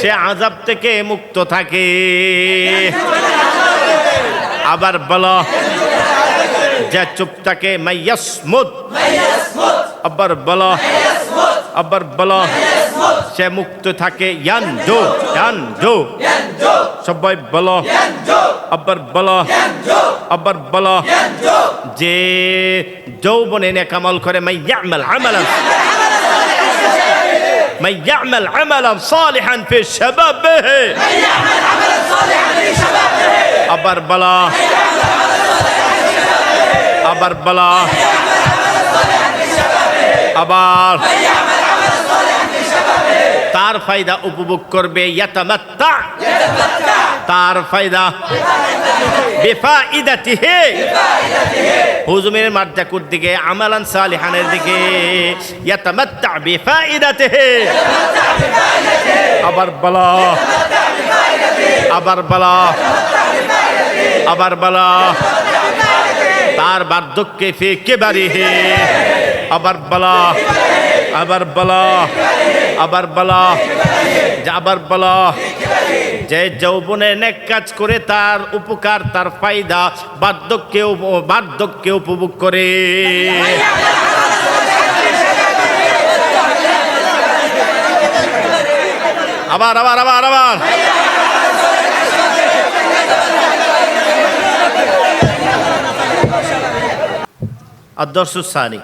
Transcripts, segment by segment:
সে আজাব থেকে মুক্ত থাকে। আবার বল, যে চুপ থাকে, মাইয়াসমুদ। আবার বল আবার বল, সে মুক্ত থাকে, ইয়ানজো ইয়ানজো। সবাই বল, আবার বল আবার বল, যে যৌবনে নেকামল করে মাই ইয়ামাল আমালান من يعمل عملا صالحا في الشباب به من يعمل عملا صالحا في الشباب به أبر بلا. أبر بلا. أبر. তার ফায়দা উপভোগ করবে তার ফায়দা বেফাইদাতিহি। হুজুমের মার্জাকুর দিকে, আমালান সালিহানের দিকে, ইয়াতামাত্তা বেফাইদাতিহি। আবার বলা আবার বলা আবার বলা। তার বার্ধক্যে ফেকে বাড়ি হে আবার বলা আবার বলা আবার বলা আবার বলা। যে যৌবনে নেক কাজ করে তার উপকার, তার ফায়দা বার্ধক্যে বার্ধক্যে উপভোগ করে। আবার আবার আবার আবার। আদর্শসানি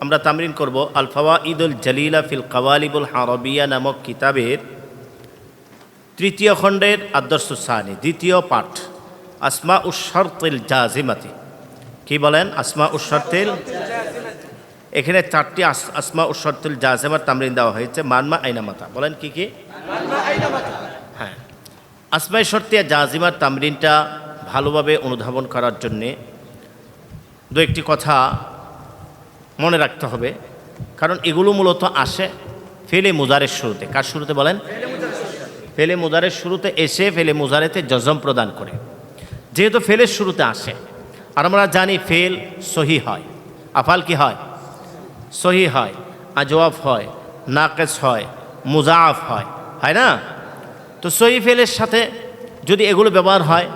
আমরা তামরিন করব আল ফাওয়াইদুল জালিলা ফিল কাওয়ালিবুল হারবিয়া নামক কিতাবের তৃতীয় খণ্ডের আদর্শসানি দ্বিতীয় পাঠ আসমা উশর্তিল জাজিমাতি। কি বলেন? আসমা উশর্তিল এখানে চারটি আস- আসমা উশর্তিল জাজিমার তামরিন দেওয়া হয়েছে। মানমা আইনামাতা বলেন কি কি? হ্যাঁ। আসমাই শর্তিয়া জাজিমার তামরিনটা ভালোভাবে অনুধাবন করার জন্যে দু একটি কথা মনে রাখতে হবে। কারণ এগুলো মূলত আসে ফেলে মুজারের শুরুতে। কার শুরুতে বলেন? ফেলে মুজারের শুরুতে এসে ফেলে মুজারেতে জজম প্রদান করে। যেহেতু ফেলের শুরুতে আসে, আর আমরা জানি ফেল সহি হয়। আফাল কি হয়? সহি হয়, আজওয়াফ হয়, নাকেস হয় মুজাফ হয়। হয় না? তো সহি ফেলের সাথে যদি এগুলো ব্যবহার হয়,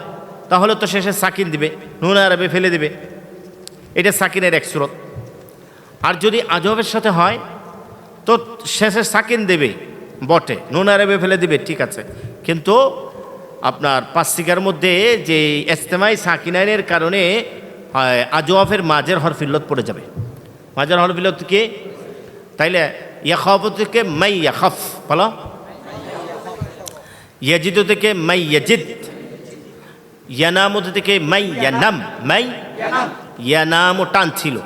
তাহলে তো শেষে সাকিন দিবে, নুন আরবে ফেলে দিবে। এটা সাকিনের এক সুরত। যদি আজবের সাথে হয়, তো শেষে সাকিন দেবে, বটে। নুন আরবে ফেলে দিবে, ঠিক আছে। কিন্তু আপনার পাঁচশিকার মধ্যে যে এস্তেমাই সাকিনাইনের কারণে আজওয়াফের মাঝের হরফিল্লত পড়ে যাবে। মাঝের হরফিল্লত কি? তাইলে ইয়াখফ থেকে মাই ইয়াখফ, বলো। ইয়াজিদ থেকে মাই ইয়াজিদ। ইয়ানাম থেকে মাই ইয়ানাম। মাই ইয়ানামও টান ছিল।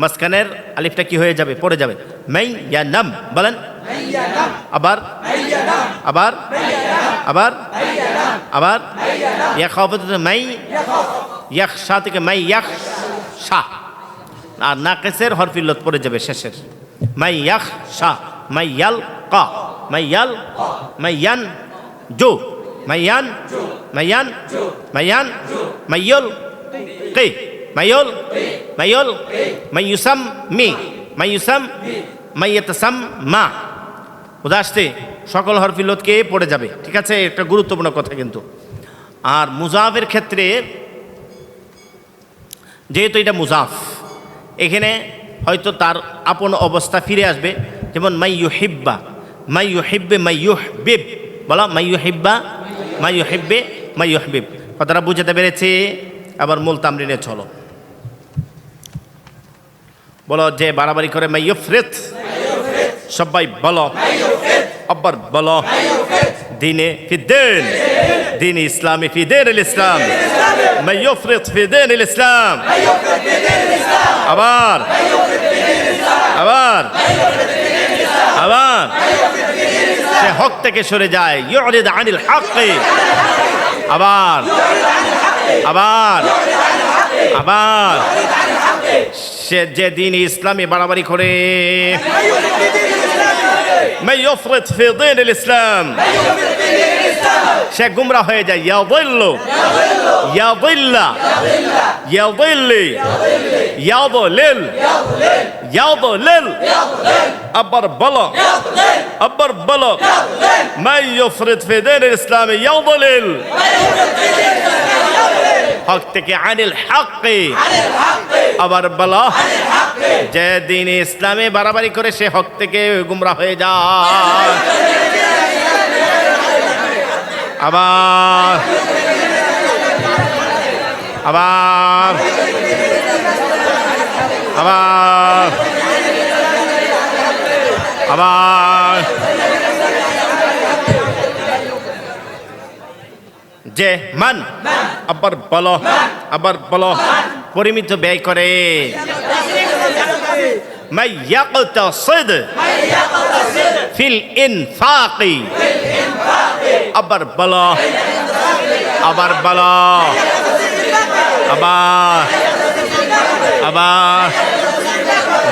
মাঝখানের আলিফটা কি হয়ে যাবে? পড়ে যাবে। মাই ইয়ানাম বলেন। আবার। আবার। আবার। আবার। ইয়া খাওয়া মাই ইয়াক শাহ থেকে মাই ইয়াক শাহ আর নাকেসের হরফিল্লত পড়ে যাবে শেষের। মাই ইয়াক শাহ মাই ইয়াল কা মাই ইয়াল মাই ইয়ান জো মাইয়ান মাইয়ান মাইয়ান মাইয়ল কে। মাইয়ল মাইয়ল মাইয়ুসাম মি মাইয়ুসাম মাইয়াতাসাম মা উদাসতে সকল হরফিলতকে পড়ে যাবে ঠিক আছে একটা গুরুত্বপূর্ণ কথা কিন্তু আর মুজাফের ক্ষেত্রে যেহেতু এটা মুজাফ এখানে হয়তো তার আপন অবস্থা ফিরে আসবে যেমন মাইয়ু হিব্বা মাইয়ু হিব্বে মাইয়ু বিব বলো মাইয়ু হিব্বা মাইয়ু হিব্বে মাইয়ু হিবিব কথাটা বুঝতে পেরেছে আবার মূল তামরিনে চলো বলো যে বাড়াবাড়ি করে মাইয়ু ফ্রেত সবাই বলো। আবার বলো। দিনে ফিদ্দিন। দিন ইসলামী ফিদিন ইসলাম। মাইয়ু ফ্রেত ফিদিন ইসলাম। আবার। আবার। আবার। সে হক থেকে সরে যায়। ইউরিদ আনিল হক আবার। আবার। আবার সে যেদিন ইসলামে বাড়াবাড়ি করে ইসলাম। সে গুমরা হয়ে যায়, ইয়া বলল ইয়া বললা ইয়া বললি ইয়া বলেল ইয়া বলেল আবার বল আবার বল মাই ইউফরিদ ফি দীনিল ইসলাম, ইয়া বলেল হক থেকে আনিল হাক্কি। আবার বলো যে দিন ইসলামে বাড়াবাড়ি করে সে হক থেকে গুমরা হয়ে যায়। আবার আবার আবার আবার। যে মান আবার বলো আবার বলো পরিমিত ব্যয় করে من يقتصد في الإنفاق আবার বলো আবার বলো আবার আবার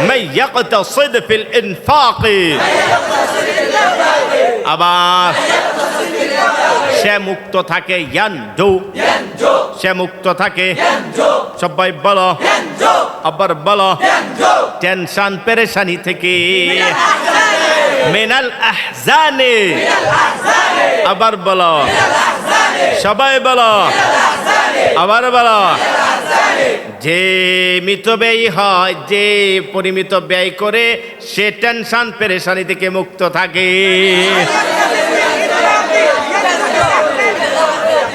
من يقتصد في الإنفاق আবার সে মুক্ত থাকে সে মুক্ত থাকে সবাই বলো। আবার বলো। টেনশন, পেরেশানি থেকে। মেনাল আহজানে। আবার বলো। সবাই বলো। আবার বলো। যে মিত ব্যয় হয়, যে পরিমিত ব্যয় করে, সে টেনশন পেরেশানি থেকে মুক্ত থাকে।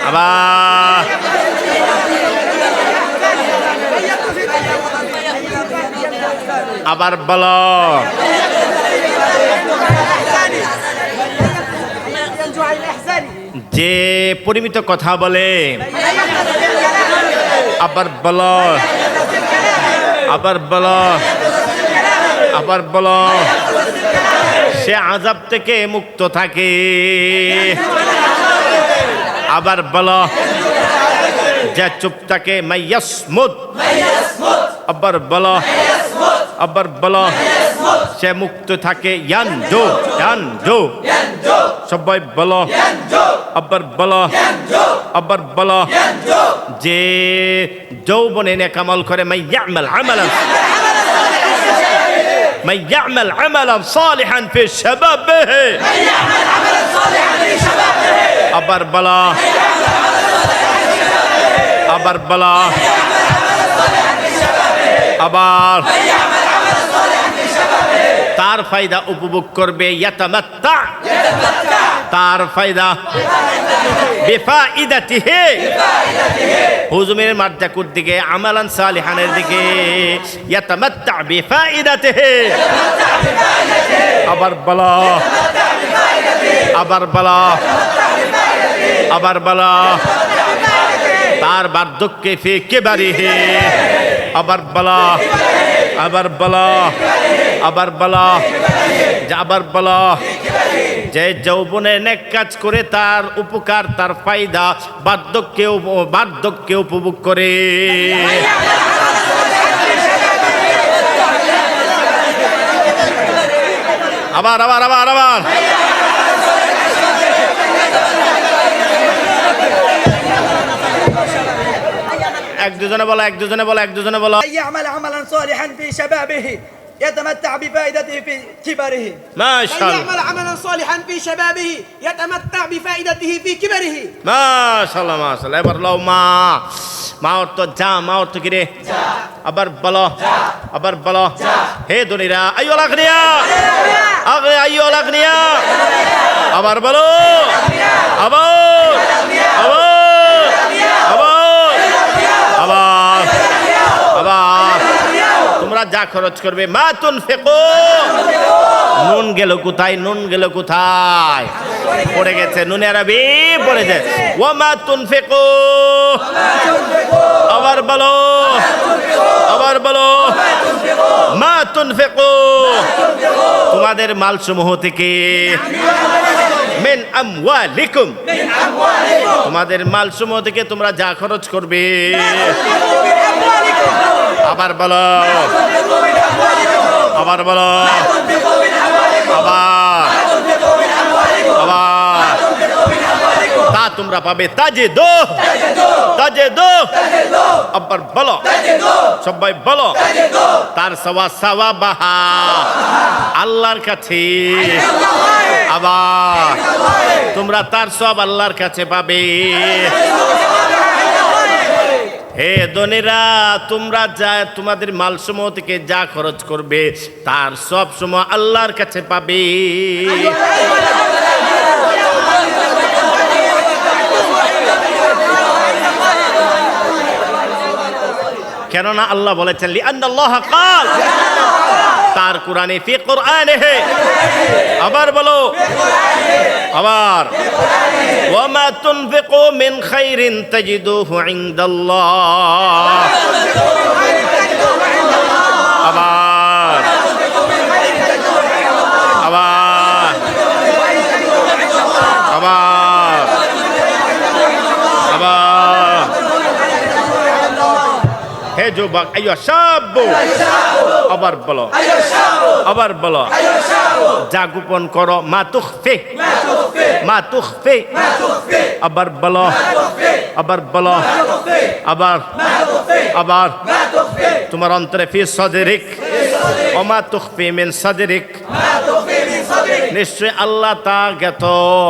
আবার। আবার বলো। যে পরিমিত কথা বলে, আবার বল আবার বল আবার বল, সে আজাব থেকে মুক্ত থাকে। আবার বল, যে চুপ থাকে মাইয়াসমুদ আবার বল আবার বল, সে মুক্ত থাকে ইয়ান জো ইয়ান জো সবাই বলো আবার বলো আবার বলো যে যৌবনে নেকামল করে মাই ইয়ামাল আমালান من يعمل عملا صالحا في شبابه আবার বলা আবার বলা আবার তার ফায়দা উপভোগ করবে, ইয়াতামাত্তা। তার ফায়দা বেফাইদাতিহে। হুজুমের মার্জাকুর দিকে, আমালান সালিহানের দিকে, ইয়াতামাত্তা বেফাইদাতিহে। আবার বলা আবার বলা আবার বলা। তার বার্ধক্যে ফেকে বাড়ি হে আবার বলা। আবার বলা আবার বলা আবার বলা। যে যৌবনে নেক কাজ করে তার উপকার, তার ফায়দা বার্ধক্যে বার্ধক্যে উপভোগ করে। আবার আবার আবার আবার। এক দুজনে বলো এক দুজনে বলো এক দুজনে বলো أن يعمل عملا صالحا في شبابه يتمتع بفائدته في كبره মাশাআল্লাহ يعمل عملا صالحا في شبابه يتمتع بفائدته في كبره মাশাআল্লাহ মাশাআল্লাহ এবার লও মা মা অর্থ যা মা অর্থ কি রে আবার বলো আবার বলো হে দুনিরা আইয়ুল আগনিয়া আগে আইয়ুল আগনিয়া আবার বলো আবার আবার আবার যা খরচ করবে। মা তুন ফেকো নুন গেল কোথায়? নুন গেল কোথায়? পড়ে গেছে। নুনে আরবি পড়ে যায়। ও মা তুন ফেকো আবার বলো। আবার বলো। মা তুন ফেকো তোমাদের মাল সমূহ থেকে মেন আমওয়ালিকুম। তোমাদের মাল সমূহ থেকে তোমরা যা খরচ করবে। আবার বলো। আবার বলো। আবার। তা তোমরা পাবে তাজে দো তাজে দো আবার বলো। সবাই বলো। তার সওয়া সাওয়া বাহা আল্লাহর কাছে। আবার। তোমরা তার সব আল্লাহর কাছে পাবে। হে দনেরা তোমরা যা, তোমাদের মালসমূহ থেকে যা খরচ করবে, তার সব সময় আল্লাহর কাছে পাবে। কেননা আল্লাহ বলেছেন, লি আন্দাল্লাহ কাল। তার কোরআনে, ফি কোরআনে হে। আবার বলো। আবার। ওয়ামা তুনফিকু মিন খাইরিন তাজিদুহু ইনদাল্লাহ। আবার। আবার। আবার। আবার। হে যুবক আইয়ো সাব্বু। আবার বলো। আবার বলো। যা গোপন করো, মা তুখফি। মা তুখফি। আবার বলো। আবার বলো। আবার। আবার। তোমার অন্তরে ফি সদরিক। ওমা তুখফি মিন সদরিক। নিশ্চয় আল্লাহ তা জ্ঞাত।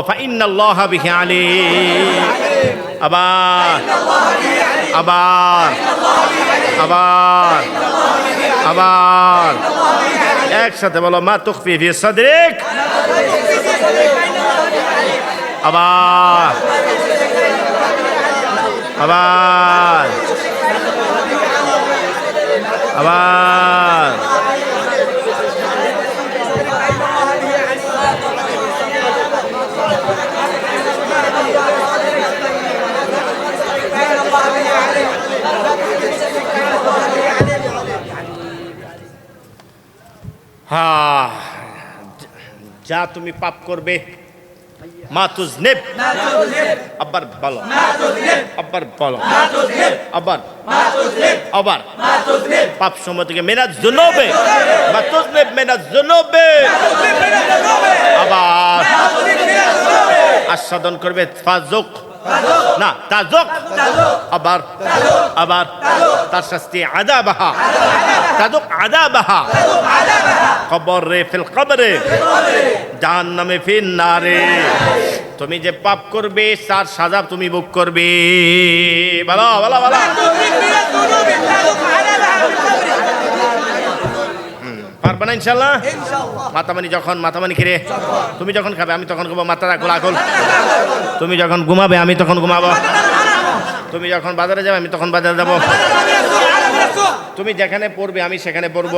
ফাইন্নাল্লাহ বিহি আলিম। আবার। আবার। আবার। আবার একসাথে বলো মা তুখফি ফি সদরিক। আবার। আবার। আবার। যা তুমি পাপ করবে মা তুজনেব আবার বলো। আবার বলো। আবার। আবার। পাপ সময় থেকে মেনা জুনবে। মা তুজনেব মেনা জুনবে। আবার। আস্বাদন করবে ফাজুক। না তাজক। আবার। আবার। তার শাস্তি আদাবাহা। তাজক আদাবাহা। কবরে। ফিল কবরে। জাহান নামে ফির না রে তুমি যে পাপ করবে তার সাজা তুমি ভোগ করবে। বলো বলো বলো পারবে না ইনশাল্লাহ মাতামানি যখন মাতামানি খিরে তুমি যখন খাবে আমি তখন খাব মাথা গোলা গোল তুমি যখন ঘুমাবে আমি তখন ঘুমাবো। তুমি যখন বাজারে যাবে আমি তখন বাজারে যাব। তুমি যেখানে পড়বে আমি সেখানে পড়ব।